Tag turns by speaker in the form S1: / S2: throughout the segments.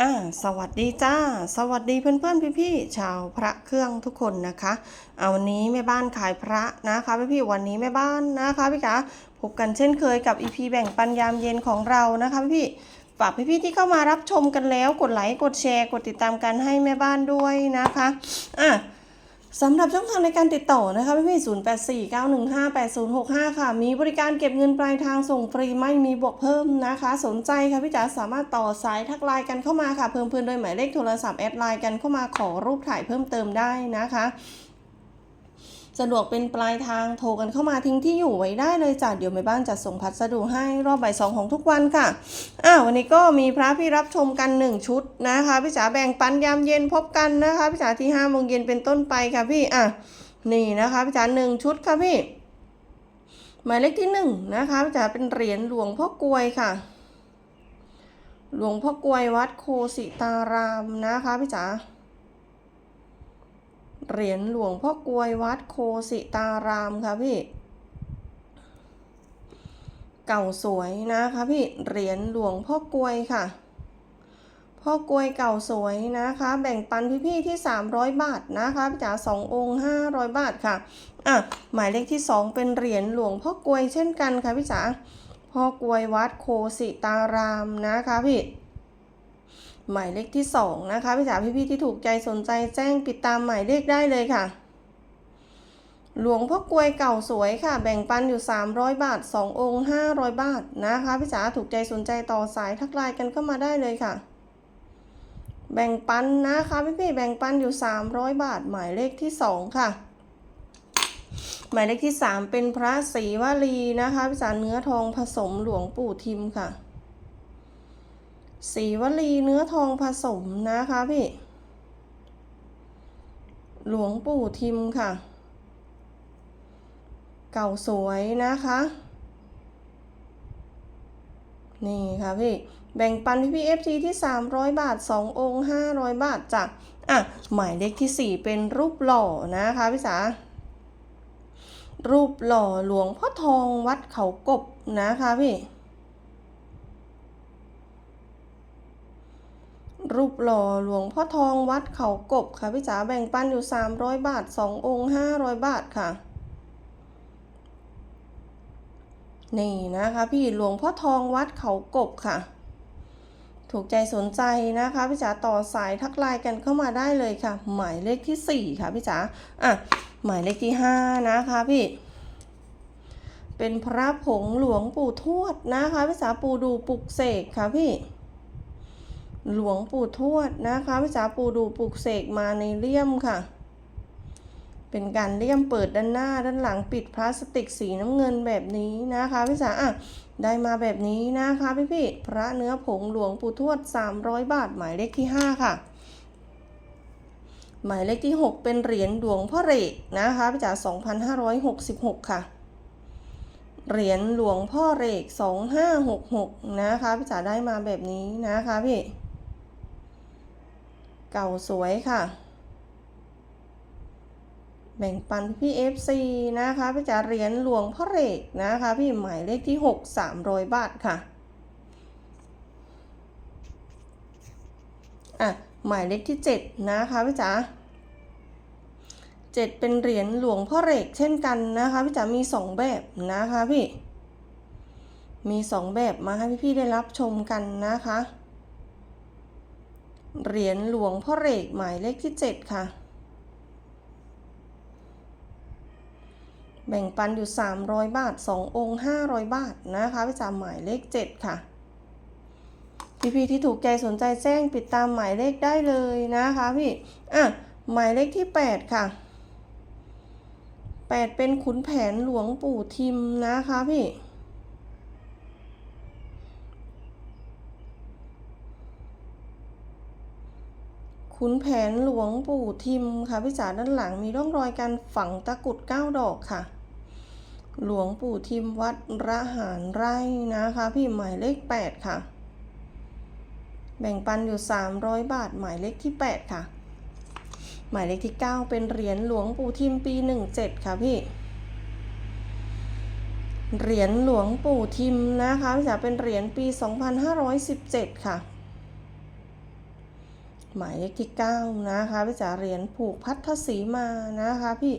S1: อ่าสวัสดีจ้า สวัสดีเพื่อนๆพี่ๆชาวพระเครื่องทุกคนนะคะเอาวันนี้แม่บ้านขายพระนะคะพี่ๆวันนี้แม่บ้านนะคะพี่คะพบกันเช่นเคยกับอีพีแบ่งปันยามเย็นของเรานะคะพี่ๆฝากพี่ๆที่เข้ามารับชมกันแล้ว กดไลค์กดแชร์ กดติดตามกันให้แม่บ้านด้วยนะคะอะ สำหรับช่องทางในการติดต่อนะคะพี่ๆ0 8 4 9 1 5 8 0 6 5ค่ะ มีบริการเก็บเงินปลายทางส่งฟรีไม่มีบวกเพิ่มนะคะ สนใจค่ะพี่จ๋าสามารถต่อสายทักไลน์กันเข้ามาค่ะ เพิ่มเพื่อนโดยหมายเลขโทรศัพท์แอดไลน์กันเข้ามาขอรูปถ่ายเพิ่มเติมได้นะคะ สะดวกเป็นปลายทางโทรกันเข้ามาทิ้งที่อยู่ไว้ได้เลยจ้ะเดี๋ยวแม่บ้านจัดส่งพัสดุให้รอบบ่ายสองของทุกวันค่ะอ่าวันนี้ก็มีพระพี่รับชมกันหนึ่งชุดนะคะพี่จ๋าแบ่งปันยามเย็นพบกันนะคะพี่จ๋าที่ห้าโมงเย็นเป็นต้นไปค่ะพี่อะนี่นะคะพี่จ๋าหนึ่งชุดค่ะพี่ หมายเลขที่หนึ่งนะคะพี่จ๋าเป็นเหรียญหลวงพ่อกลวยค่ะ หลวงพ่อกลวยวัดโคสิตารามนะคะพี่จ๋า เหรียญหลวงพ่อกลวยวัดโคสิตารามค่ะพี่ เก่าสวยนะคะพี่ เหรียญหลวงพ่อกลวยค่ะ พ่อกลวยเก่าสวยนะคะ แบ่งปันพี่ๆที่ 300 บาทนะคะจ๋าสององค์500 บาทค่ะ อะ หมายเลขที่ 2 เป็นเหรียญหลวงพ่อกลวยเช่นกันค่ะพี่จ๋าพ่อกลวยวัดโคสิตารามนะคะพี่ หมายเลขที่ 2 นะคะพี่จ๋าพี่ๆที่ถูกใจสนใจแจ้งปิดตามหมายเลขได้เลยค่ะ หลวงพ่อกลวยเก่าสวยค่ะ แบ่งปันอยู่ 300 บาท 2 องค์ 500 บาทนะคะพี่จ๋าถูกใจสนใจต่อสายทักไลน์กันเข้ามาได้เลยค่ะ แบ่งปันนะคะพี่ๆแบ่งปันอยู่ 300 บาท หมายเลขที่ 2 ค่ะ หมายเลขที่ 3 เป็นพระศรีวลีนะคะพี่จ๋าเนื้อทองผสมหลวงปู่ทิมค่ะ สีวลีเนื้อทองผสมนะคะพี่ หลวงปู่ทิมค่ะ เก่าสวยนะคะ นี่ค่ะพี่ แบ่งปันพี่พีเอฟซีที่ 300 บาท 2 องค์ 500 บาทจ้ะอะ หมายเลขที่ 4 เป็นรูปหล่อนะคะพี่สารูปหล่อหลวงพ่อทองวัดเขากบนะคะพี่ รูปหล่อหลวงพ่อทองวัดเขากบค่ะพี่จ๋าแบ่งปันอยู่ 300 บาท 2 องค์ 500 บาทค่ะ นี่นะคะพี่หลวงพ่อทองวัดเขากบค่ะ ถูกใจสนใจนะคะพี่จ๋าต่อสายทักไลน์กันเข้ามาได้เลยค่ะ หมายเลขที่ 4 ค่ะพี่จ๋าอะ หมายเลขที่ 5 นะคะพี่เป็นพระผงหลวงปู่ทวดนะคะพี่จ๋าปูดูปลุกเสกค่ะพี่ หลวงปู่ทวดนะคะพี่จ๋าปู่ดูปลุกเสกมาในเลี่ยมค่ะ เป็นการเลี่ยมเปิดด้านหน้าด้านหลังปิดพลาสติกสีน้ำเงินแบบนี้นะคะพี่จ๋าอะได้มาแบบนี้นะคะพี่พี่พระเนื้อผงหลวงปู่ทวด 300 บาท หมายเลขที่ 5 ค่ะ หมายเลขที่ 6 เป็นเหรียญหลวงพ่อเรกนะคะพี่จ๋า2566 ค่ะเหรียญหลวงพ่อเรก 2566 นะคะพี่จ๋าได้มาแบบนี้นะคะพี่ เก่าสวยค่ะ แบ่งปันพี่เอฟซีนะคะพี่จ๋าเหรียญหลวงพ่อเรกนะคะ พี่หมายเลขที่6 300บาทค่ะอะหมายเลขที่7นะคะพี่จ๋าเจ็ดเป็นเหรียญหลวงพ่อเรกเช่นกันนะคะพี่จ๋ามี2แบบนะคะพี่มี 2 แบบมาให้พี่ๆได้รับชมกันนะคะ เหรียญหลวงพ่อเรกหมายเลขที่ 7 ค่ะ แบ่งปันอยู่ 300 บาท 2 องค์ 500 บาทนะคะพี่จ๋าหมายเลข 7 ค่ะพี่ๆที่ถูกใจสนใจแจ้งปิดตามหมายเลขได้เลยนะคะพี่ อะ หมายเลขที่ 8 ค่ะ 8 เป็นขุนแผนหลวงปู่ทิมนะคะพี่ ขุนแผนหลวงปู่ทิมค่ะพี่จ๋าด้านหลังมีร่องรอยการฝังตะกุดเก้าดอกค่ะ หลวงปู่ทิมวัดระหารไร่นะคะ พี่หมายเลข 8 ค่ะ แบ่งปันอยู่ 300 บาทหมายเลขที่ 8 ค่ะ หมายเลขที่ 9 เป็นเหรียญหลวงปู่ทิมปี 17 ค่ะพี่เหรียญหลวงปู่ทิมนะคะพี่จ๋าเป็นเหรียญปี 2517 ค่ะ หมายเลขที่ 9 นะคะพี่จ๋าเหรียญผูกพัทธสีมานะคะพี่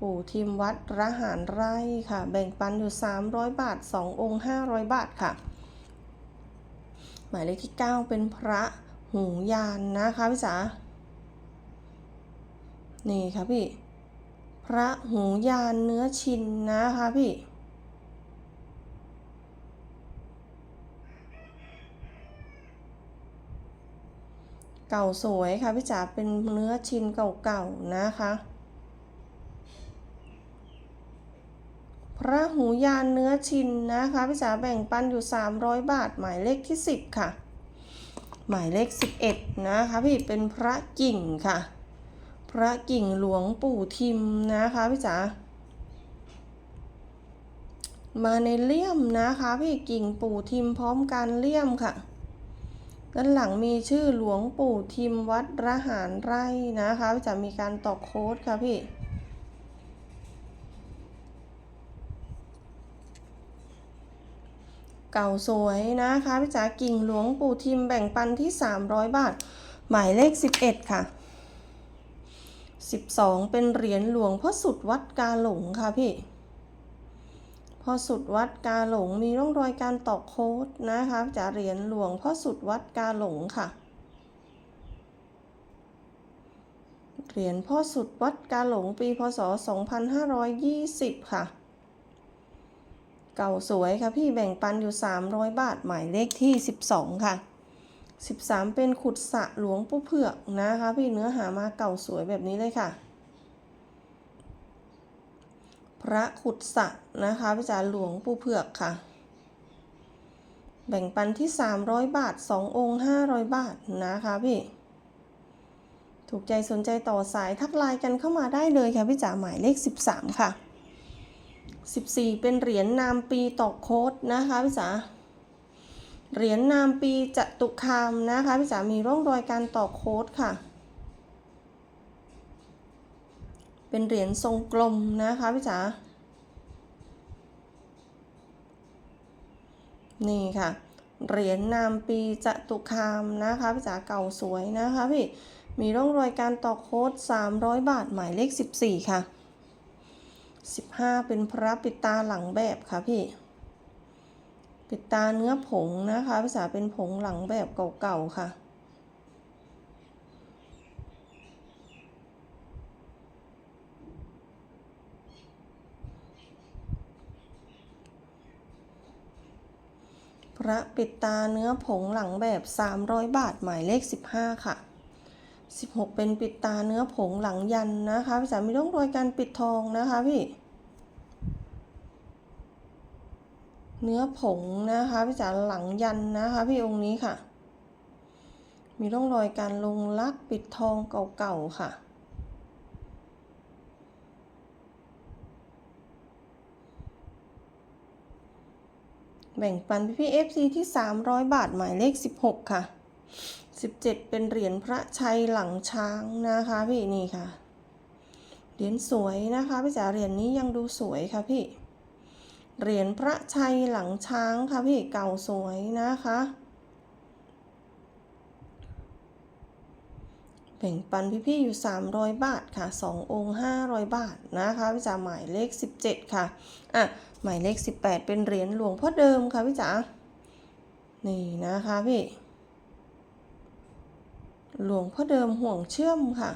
S1: ปู่ทีมวัดระหารไร่ค่ะ แบ่งปันอยู่ 300 บาท 2 องค์ 500 บาทค่ะ หมายเลขที่ 9 เป็นพระหูยานนะคะพี่จ๋านี่ค่ะพี่ พระหูยานเนื้อชินนะคะพี่ เก่าสวยค่ะพี่จ๋าเป็นเนื้อชิ้นเก่าๆนะคะ พระหูยานเนื้อชิ้นนะคะพี่จ๋าแบ่งปันอยู่ 300 บาท หมายเลขที่ 10 ค่ะ หมายเลข 11 นะคะพี่เป็นพระกิ่งค่ะ พระกิ่งหลวงปู่ทิมนะคะพี่จ๋ามาในเลี่ยมนะคะพี่กิ่งปู่ทิมพร้อมการเลี่ยมค่ะ ด้านหลังมีชื่อหลวงปู่ทิมวัดระหารไร่นะคะจะมีการตอกโค้ดค่ะพี่เก่าสวยนะคะพี่จ๋ากิ่งหลวงปู่ทิมแบ่งปันที่ 300 บาท หมายเลข 11 ค่ะ 12 เป็นเหรียญหลวงพ่อสุดวัดกาหลงค่ะพี่ พ่อสุดวัดกาหลงมีร่องรอยการตอกโค้ดนะคะจากเหรียญหลวงพ่อสุดวัดกาหลงค่ะ เหรียญพ่อสุดวัดกาหลงปีพศ 2520 ค่ะ เก่าสวยค่ะพี่แบ่งปันอยู่ 300 บาทหมายเลขที่ 12 ค่ะ 13 เป็นขุดสระหลวงปู่เผือกนะคะพี่เนื้อหามาเก่าสวยแบบนี้เลยค่ะ พระขุดสะนะคะพระจารหลวงปู่เผือกค่ะ แบ่งปันที่ 300 บาท 2 องค์ 500 บาทนะคะพี่ ถูกใจสนใจต่อสายทักไลน์กันเข้ามาได้เลยค่ะพี่จ๋าหมายเลข 13 ค่ะ 14 เป็นเหรียญนามปีตอกโค้ดนะคะพี่จ๋าเหรียญนามปีจตุคามนะคะพี่จ๋ามีร่องรอยการตอกโค้ดค่ะ เป็นเหรียญทรงกลมนะคะพี่จ๋า นี่ค่ะ เหรียญนามปีจตุคามนะคะพี่จ๋าเก่าสวยนะคะพี่ มีร่องรอยการตอกโค้ด 300 บาทหมายเลข 14 ค่ะ 15 เป็นพระปิดตาหลังแบบค่ะพี่ปิดตาเนื้อผงนะคะพี่จ๋าเป็นผงหลังแบบเก่าๆค่ะ พระปิดตาเนื้อผงหลังแบบ 300 บาทหมายเลข 15 ค่ะ 16 เป็นปิดตาเนื้อผงหลังยันนะคะพี่จ๋ามีร่องรอยการปิดทองนะคะพี่ เนื้อผงนะคะพี่จ๋าหลังยันนะคะพี่องค์นี้ค่ะ มีร่องรอยการลงลักปิดทองเก่าๆค่ะ แบ่งปันพี่ๆ FC ที่ 300 บาทหมายเลข 16 ค่ะ 17 เป็นเหรียญพระชัยหลังช้างนะคะพี่นี่ค่ะ เหรียญสวยนะคะพี่จ๋าเหรียญนี้ยังดูสวยค่ะพี่ เหรียญพระชัยหลังช้างค่ะพี่เก่าสวยนะคะ แบ่งปันพี่ๆอยู่ 300 บาทค่ะ 2 องค์ 500 บาทนะคะพี่จ๋าหมายเลข 17 ค่ะอะหมายเลข 18 เป็นเหรียญหลวงพ่อเดิมค่ะพี่จ๋านี่นะคะพี่หลวงพ่อเดิมห่วงเชื่อมค่ะ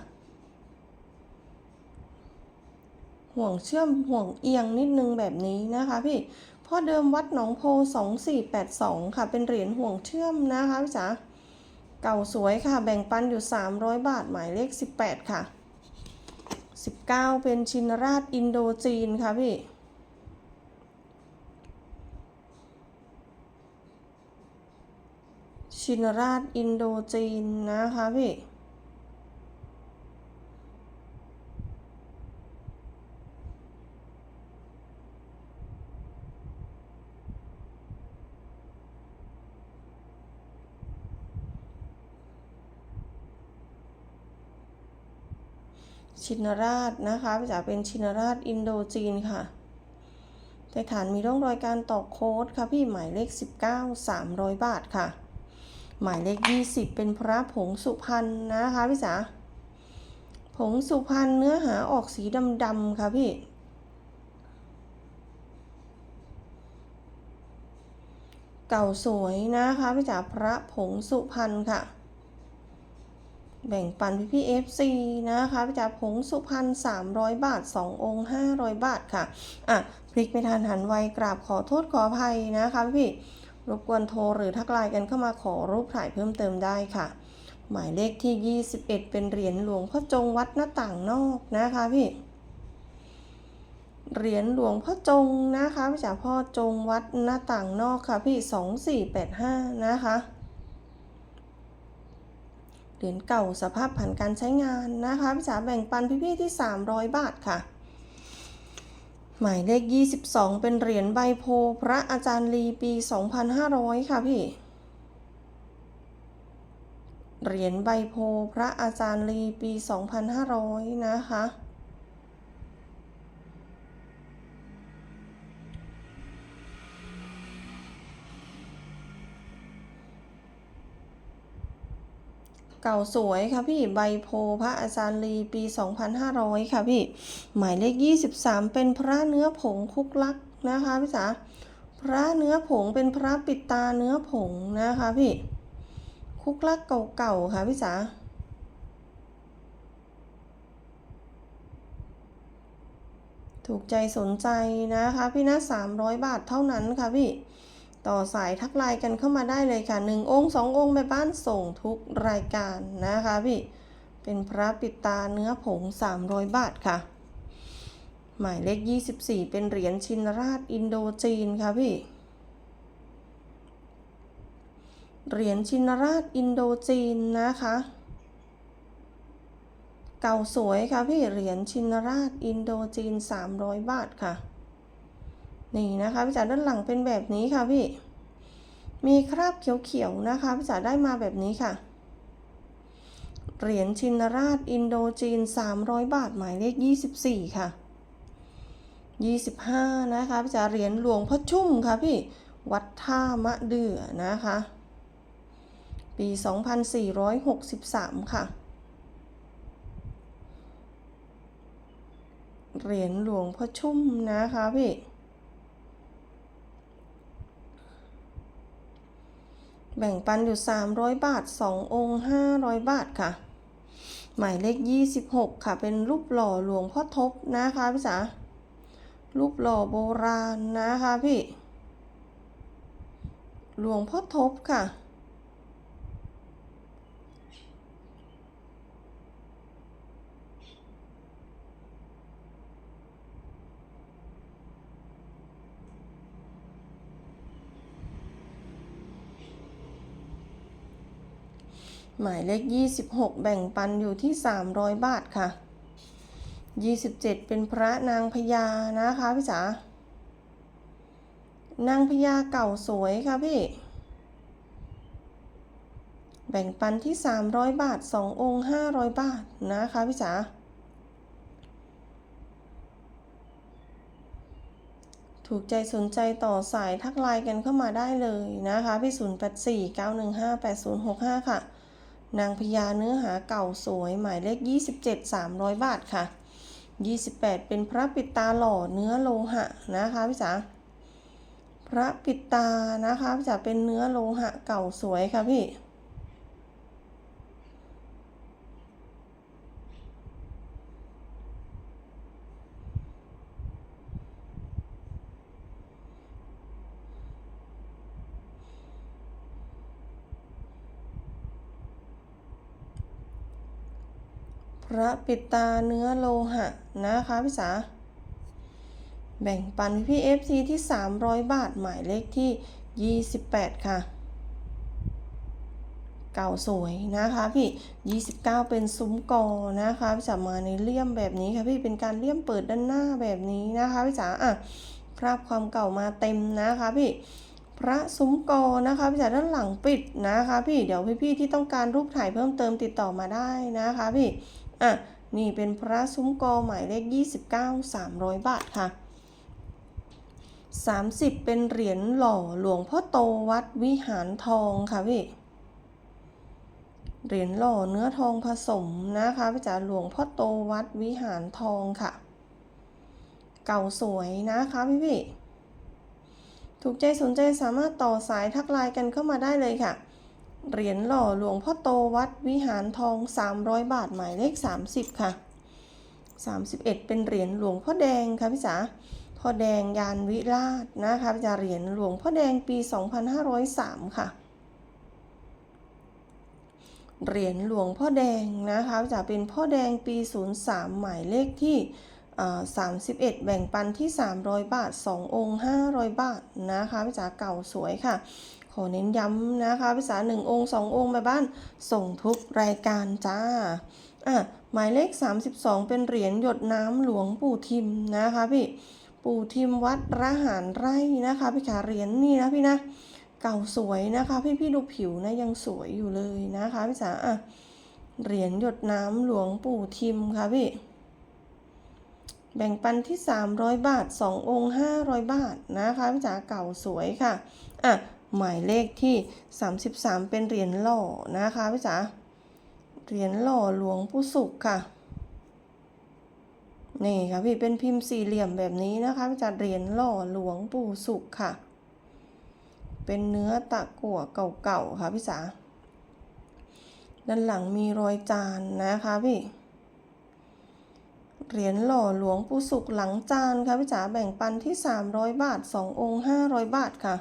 S1: ห่วงเชื่อมห่วงเอียงนิดนึงแบบนี้นะคะพี่พ่อเดิมวัดหนองโพ 2482 ค่ะ เป็นเหรียญห่วงเชื่อมนะคะพี่จ๋า เก่าสวยค่ะ แบ่งปันอยู่ 300 บาท หมายเลข 18 ค่ะ 19 เป็นชินราชอินโดจีนค่ะพี่ชินราชอินโดจีนนะคะพี่ ชินราชนะคะจะเป็นชินราชอินโดจีนค่ะในฐานมีร่องรอยการตอกโค้ดค่ะพี่หมายเลข 19 300 บาทค่ะ หมายเลข 20 เป็นพระผงสุพรรณนะคะพี่จ๋าผงสุพรรณเนื้อหาออกสีดำๆค่ะพี่เก่าสวยนะคะพี่จ๋าพระผงสุพรรณค่ะ แบ่งปันพี่พี่เอฟซีนะคะพี่จ๋าผงสุพรรณ300 บาท 2 องค์ 500 บาทค่ะ อะ พลิกไม่ทันหันไวกราบขอโทษขออภัยนะคะพี่รบกวนโทรหรือทักไลน์กันเข้ามาขอรูปถ่ายเพิ่มเติมได้ค่ะ หมายเลขที่ 21 เป็นเหรียญหลวงพ่อจงวัดหน้าต่างนอกนะคะพี่เหรียญหลวงพ่อจงนะคะพี่จ๋าพ่อจงวัดหน้าต่างนอกค่ะพี่ 2485 นะคะ เหรียญเก่าสภาพผ่านการใช้งานนะคะพี่จ๋าแบ่งปันพี่ๆที่ 300 บาทค่ะ หมายเลข 22 เป็นเหรียญใบโพพระอาจารย์ลีปี 2500 ค่ะพี่ เหรียญใบโพพระอาจารย์ลีปี 2500 นะคะ เก่าสวยค่ะพี่ใบโพพระอาจารย์ลีปี 2500 ค่ะพี่ หมายเลข 23 เป็นพระเนื้อผงคุกลักนะคะพี่จ๋าพระเนื้อผงเป็นพระปิดตาเนื้อผงนะคะพี่ คุกลักเก่าๆค่ะพี่จ๋าถูกใจสนใจนะคะพี่นะ300 บาทเท่านั้นค่ะพี่ ต่อสายทักไลน์กันเข้ามาได้เลยค่ะหนึ่งองค์สององค์แม่บ้านส่งทุกรายการนะคะพี่ เป็นพระปิดตาเนื้อผง 300 บาทค่ะ หมายเลข 24 เป็นเหรียญชินราชอินโดจีนค่ะพี่ เหรียญชินราชอินโดจีนนะคะ เก่าสวยค่ะพี่ เหรียญชินราชอินโดจีน 300 บาทค่ะ นี่นะคะพี่จ๋าด้านหลังเป็นแบบนี้ค่ะพี่ มีคราบเขียวๆนะคะพี่จ๋าได้มาแบบนี้ค่ะ เหรียญชินราชอินโดจีน 300 บาทหมายเลข 24 ค่ะ 25 นะคะพี่จ๋าเหรียญหลวงพ่อชุ่มค่ะพี่ วัดท่ามะเดื่อนะคะ ปี 2463 ค่ะเหรียญหลวงพ่อชุ่มนะคะพี่ แบ่งปันอยู่ 300 บาท 2 องค์ 500 บาทค่ะ หมายเลข 26 ค่ะ เป็นรูปหล่อหลวงพ่อทบนะคะพี่จ๋ารูปหล่อโบราณนะคะพี่ หลวงพ่อทบค่ะ หมายเลข 26 แบ่งปันอยู่ที่ 300 บาทค่ะ 27 เป็นพระนางพญานะคะพี่จ๋านางพญาเก่าสวยค่ะพี่ แบ่งปันที่ 300 บาท 2 องค์ 500 บาทนะคะพี่จ๋าถูกใจสนใจต่อสายทักไลน์กันเข้ามาได้เลยนะคะพี่ 0849158065 ค่ะ นางพญาเนื้อหาเก่าสวย หมายเลข 27 300 บาทค่ะ 28 เป็นพระปิดตาหล่อเนื้อโลหะนะคะพี่จ๋าพระปิดตานะคะพี่จ๋าเป็นเนื้อโลหะเก่าสวยค่ะพี่ พระปิดตาเนื้อโลหะนะคะพี่จ๋าแบ่งปันพี่เอฟซีที่ 300 บาทหมายเลขที่ 28 ค่ะ เก่าสวยนะคะพี่ 29 เป็นซุ้มกอนะคะพี่จ๋ามาในเลี่ยมแบบนี้ค่ะพี่เป็นการเลี่ยมเปิดด้านหน้าแบบนี้นะคะพี่จ๋าอะคราบความเก่ามาเต็มนะคะพี่พระซุ้มกอนะคะพี่จ๋าด้านหลังปิดนะคะ พี่เดี๋ยวพี่ๆที่ต้องการรูปถ่ายเพิ่มเติมติดต่อมาได้นะคะ พี่ อะนี่เป็นพระซุ้มกอหมายเลข 29 300 บาทค่ะ 30 เป็นเหรียญหล่อหลวงพ่อโตวัดวิหารทองค่ะพี่ เหรียญหล่อเนื้อทองผสมนะคะพี่จ๋าหลวงพ่อโตวัดวิหารทองค่ะ เก่าสวยนะคะพี่พี่ถูกใจสนใจสามารถต่อสายทักไลน์กันเข้ามาได้เลยค่ะ เหรียญหล่อหลวงพ่อโตวัดวิหารทอง 300 บาทหมายเลข 30 ค่ะ 31 เป็นเหรียญหลวงพ่อแดงค่ะพี่จ๋าพ่อแดงยานวิราชนะคะพี่จ๋าเหรียญหลวงพ่อแดงปี 2503 ค่ะเหรียญหลวงพ่อแดงนะคะจะเป็นพ่อแดงปี 03 หมายเลขที่เอ่อ31 แบ่งปันที่ 300 บาท 2 องค์ 500 บาทนะคะพี่จ๋าเก่าสวยค่ะ อเน้นย้ำนะคะพี่จ๋า1 องค์ 2 องค์แม่บ้านส่งทุกรายการจ้าอะหมายเลข 32 เป็นเหรียญหยดน้ำหลวงปู่ทิมนะคะพี่ปู่ทิมวัดระหารไร่นะคะพี่ขาเหรียญนี่นะพี่นะเก่าสวยนะคะพี่พี่ดูผิวนะยังสวยอยู่เลยนะคะพี่จ๋าอะเหรียญหยดน้ำหลวงปู่ทิมค่ะพี่แบ่งปันที่ 300 บาท 2 องค์ 500 บาทนะคะพี่จ๋าเก่าสวยค่ะอะ หมายเลขที่ 33 เป็นเหรียญหล่อนะคะพี่จ๋าเหรียญหล่อหลวงปู่สุขค่ะนี่ค่ะพี่เป็นพิมพ์สี่เหลี่ยมแบบนี้นะคะพี่จ๋าเหรียญหล่อหลวงปู่สุขค่ะ เป็นเนื้อตะกั่วเก่าๆค่ะพี่จ๋าด้านหลังมีรอยจานนะคะพี่เหรียญหล่อหลวงปู่สุขหลังจานค่ะพี่จ๋าแบ่งปันที่ 300 บาท 2 องค์ 500 บาทค่ะ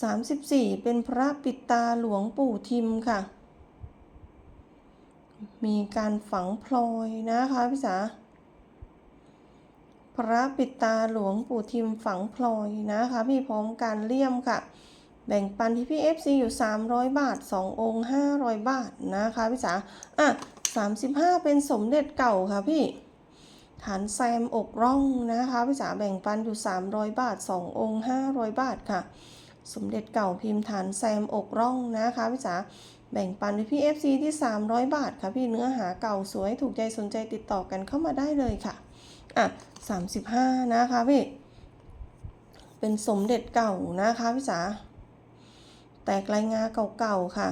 S1: 34 เป็นพระปิดตาหลวงปู่ทิมค่ะ มีการฝังพลอยนะคะพี่จ๋าพระปิดตาหลวงปู่ทิมฝังพลอยนะคะ พี่พร้อมการเลี่ยมค่ะ แบ่งปันที่พี่ FC อยู่ 300 บาท 2 องค์ 500 บาทนะคะพี่จ๋าอะ 35 เป็นสมเด็จเก่าค่ะพี่ฐานแซมอกร่องนะคะพี่จ๋าแบ่งปันอยู่ 300 บาท 2 องค์ 500 บาทค่ะ สมเด็จเก่าพิมพ์ฐานแซมอกร่องนะคะพี่จ๋าแบ่งปันที่พี่ FC ที่ 300 บาทค่ะพี่เนื้อหาเก่าสวยถูกใจสนใจติดต่อกันเข้ามาได้เลยค่ะ อะสามสิบห้านะคะพี่ เป็นสมเด็จเก่านะคะพี่จ๋าแตกลายงาเก่าๆค่ะ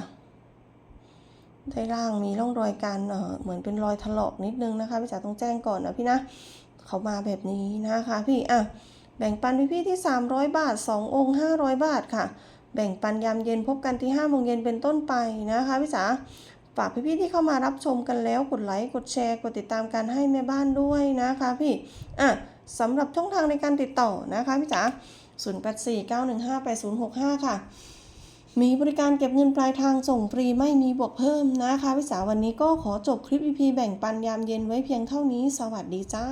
S1: ได้ล่างมีร่องรอยการเออเหมือนเป็นรอยถลอกนิดนึงนะคะพี่จ๋าต้องแจ้งก่อนนะพี่นะ เขามาแบบนี้นะคะพี่ อะ แบ่งปันพี่ๆที่ 300 บาท 2 องค์ 500 บาทค่ะ แบ่งปันยามเย็นพบกันที่5โมงเย็นเป็นต้นไปนะคะพี่จ๋าฝากพี่ๆที่เข้ามารับชมกันแล้วกดไลค์กดแชร์กดติดตามการให้แม่บ้านด้วยนะคะพี่อะสำหรับช่องทางในการติดต่อนะคะพี่จ๋า0849158065 ค่ะ มีบริการเก็บเงินปลายทางส่งฟรีไม่มีบวกเพิ่มนะคะพี่จ๋าวันนี้ก็ขอจบคลิป EP แบ่งปันยามเย็นไว้เพียงเท่านี้ สวัสดีจ้า